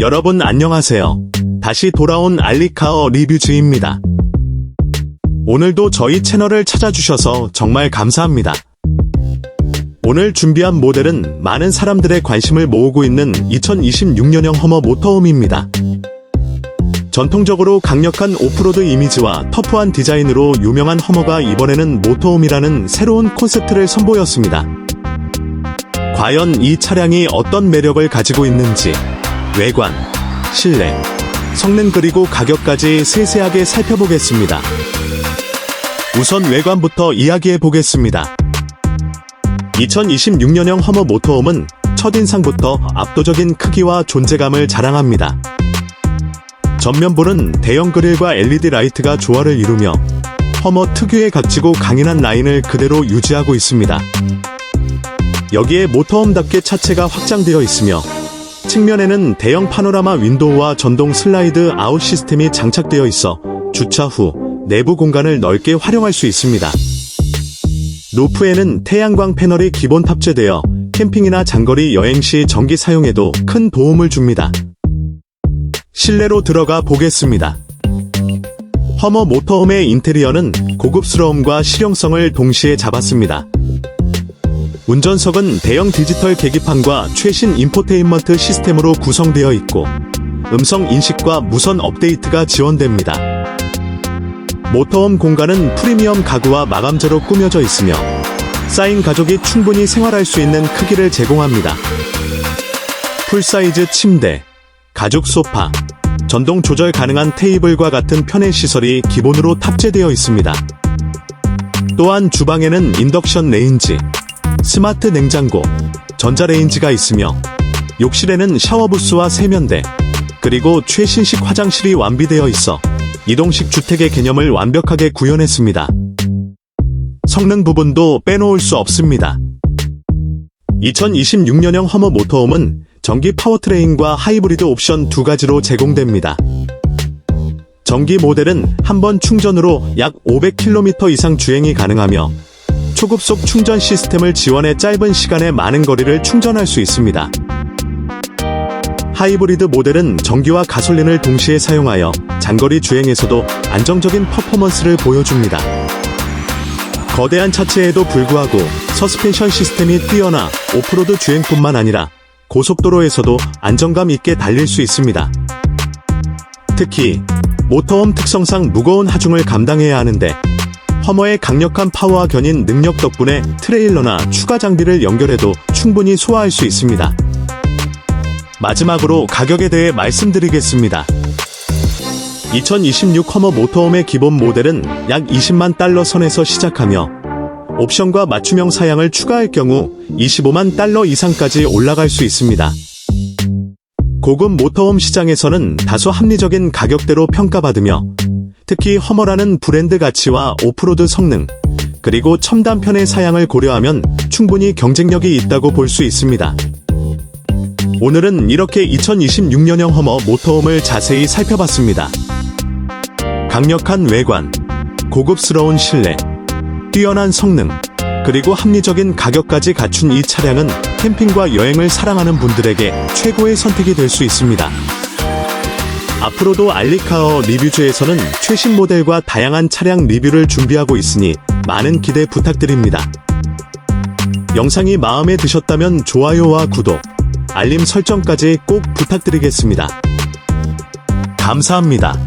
여러분 안녕하세요. 다시 돌아온 알리카어 리뷰즈입니다. 오늘도 저희 채널을 찾아주셔서 정말 감사합니다. 오늘 준비한 모델은 많은 사람들의 관심을 모으고 있는 2026년형 허머 모터홈입니다. 전통적으로 강력한 오프로드 이미지와 터프한 디자인으로 유명한 허머가 이번에는 모터홈이라는 새로운 콘셉트를 선보였습니다. 과연 이 차량이 어떤 매력을 가지고 있는지 외관, 실내, 성능 그리고 가격까지 세세하게 살펴보겠습니다. 우선 외관부터 이야기해 보겠습니다. 2026년형 허머 모터홈은 첫인상부터 압도적인 크기와 존재감을 자랑합니다. 전면부는 대형 그릴과 LED 라이트가 조화를 이루며 허머 특유의 각지고 강인한 라인을 그대로 유지하고 있습니다. 여기에 모터홈답게 차체가 확장되어 있으며 측면에는 대형 파노라마 윈도우와 전동 슬라이드 아웃 시스템이 장착되어 있어 주차 후 내부 공간을 넓게 활용할 수 있습니다. 루프에는 태양광 패널이 기본 탑재되어 캠핑이나 장거리 여행 시 전기 사용에도 큰 도움을 줍니다. 실내로 들어가 보겠습니다. 허머 모터홈의 인테리어는 고급스러움과 실용성을 동시에 잡았습니다. 운전석은 대형 디지털 계기판과 최신 인포테인먼트 시스템으로 구성되어 있고 음성 인식과 무선 업데이트가 지원됩니다. 모터홈 공간은 프리미엄 가구와 마감재로 꾸며져 있으며 쌓인 가족이 충분히 생활할 수 있는 크기를 제공합니다. 풀사이즈 침대, 가죽 소파, 전동 조절 가능한 테이블과 같은 편의 시설이 기본으로 탑재되어 있습니다. 또한 주방에는 인덕션 레인지, 스마트 냉장고, 전자레인지가 있으며 욕실에는 샤워부스와 세면대, 그리고 최신식 화장실이 완비되어 있어 이동식 주택의 개념을 완벽하게 구현했습니다. 성능 부분도 빼놓을 수 없습니다. 2026년형 허머 모터홈은 전기 파워트레인과 하이브리드 옵션 두 가지로 제공됩니다. 전기 모델은 한 번 충전으로 약 500km 이상 주행이 가능하며 초급속 충전 시스템을 지원해 짧은 시간에 많은 거리를 충전할 수 있습니다. 하이브리드 모델은 전기와 가솔린을 동시에 사용하여 장거리 주행에서도 안정적인 퍼포먼스를 보여줍니다. 거대한 차체에도 불구하고 서스펜션 시스템이 뛰어나 오프로드 주행뿐만 아니라 고속도로에서도 안정감 있게 달릴 수 있습니다. 특히 모터홈 특성상 무거운 하중을 감당해야 하는데 허머의 강력한 파워와 견인 능력 덕분에 트레일러나 추가 장비를 연결해도 충분히 소화할 수 있습니다. 마지막으로 가격에 대해 말씀드리겠습니다. 2026 허머 모터홈의 기본 모델은 약 20만 달러 선에서 시작하며 옵션과 맞춤형 사양을 추가할 경우 25만 달러 이상까지 올라갈 수 있습니다. 고급 모터홈 시장에서는 다소 합리적인 가격대로 평가받으며 특히 허머라는 브랜드 가치와 오프로드 성능, 그리고 첨단 편의 사양을 고려하면 충분히 경쟁력이 있다고 볼 수 있습니다. 오늘은 이렇게 2026년형 허머 모터홈을 자세히 살펴봤습니다. 강력한 외관, 고급스러운 실내, 뛰어난 성능, 그리고 합리적인 가격까지 갖춘 이 차량은 캠핑과 여행을 사랑하는 분들에게 최고의 선택이 될 수 있습니다. 앞으로도 알리카어 리뷰즈에서는 최신 모델과 다양한 차량 리뷰를 준비하고 있으니 많은 기대 부탁드립니다. 영상이 마음에 드셨다면 좋아요와 구독, 알림 설정까지 꼭 부탁드리겠습니다. 감사합니다.